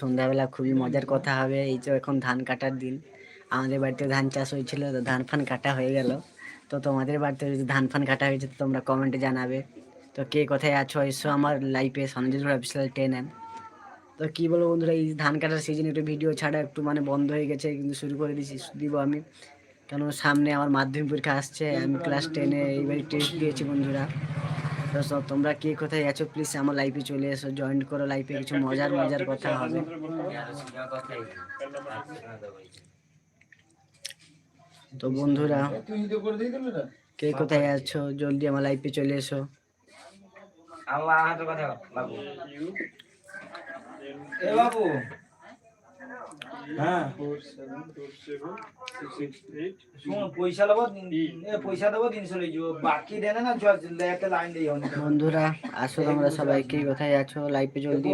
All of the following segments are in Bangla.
সন্ধ্যাবেলা খুবই মজার কথা হবে। এই তো এখন ধান কাটার দিন। আমাদের বাড়িতে ধান চাষ হয়েছিল, তো ধান ফান কাটা হয়ে গেল। তো তোমাদের বাড়িতে যদি ধান ফান কাটা হয়েছে, তো তোমরা কমেন্টে জানাবে। তো কে কোথায় আছো? এসো আমার লাইফে সঞ্জয় অফিসিয়াল টেন তো কী বলব বন্ধুরা, এই ধান কাটার সিজন একটু ভিডিও ছাড়া একটু মানে বন্ধ হয়ে গেছে, কিন্তু শুরু করে দিয়েছি, দিব আমি। কেন সামনে আমার মাধ্যমিক পরীক্ষা আসছে, আমি ক্লাস টেনে এইবার টেস্ট দিয়েছি বন্ধুরা। তো সব তোমরা কে কোথায় আছো? প্লিজ আমার লাইফে চলে এসো জয়েন করো লাইফে কিছু মজার মজার কথা হবে। তো বন্ধুরা, কে কোথায় আছো? জলদি আমার লাইফে চলে এসো। আল্লাহ কথা বাবু। এ বাবু হ্যাঁ। শুন পয়সা লব এ পয়সা দেবো তিনশো লই যাব। বাকি দেনে না চ একটা লাইন দিয়ে অনেক। বন্ধুরা আসো তোমরা সবাই কে কোথায় আছো? লাইফে জলদি।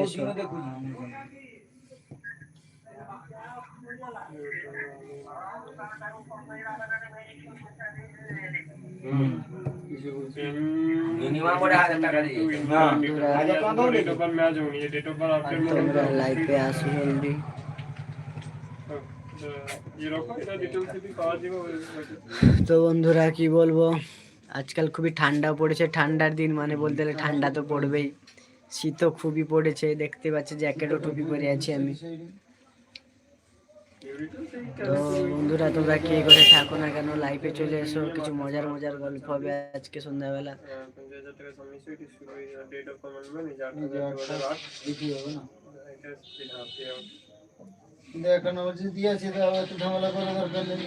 তোমরা লাইফে আসো জলদি। তো বন্ধুরা, কি বলব? আজকাল খুবই ঠান্ডা পড়েছে। ঠান্ডার দিন মানে বলতে গেলে ঠান্ডা তো পড়বেই। শীতও খুবই পড়েছে। দেখতে পাচ্ছি জ্যাকেট ও টুপি পরে আছি আমি। তো বন্ধুরা, তোমরা কে করে থাকো না কেন লাইফে চলে এসো। কিছু মজার মজার গল্প হবে আজকে সন্ধ্যাবেলা। দেখানো হচ্ছে দিয়েছে তো আবার একটু ঝামেলা করার দরকার নেই।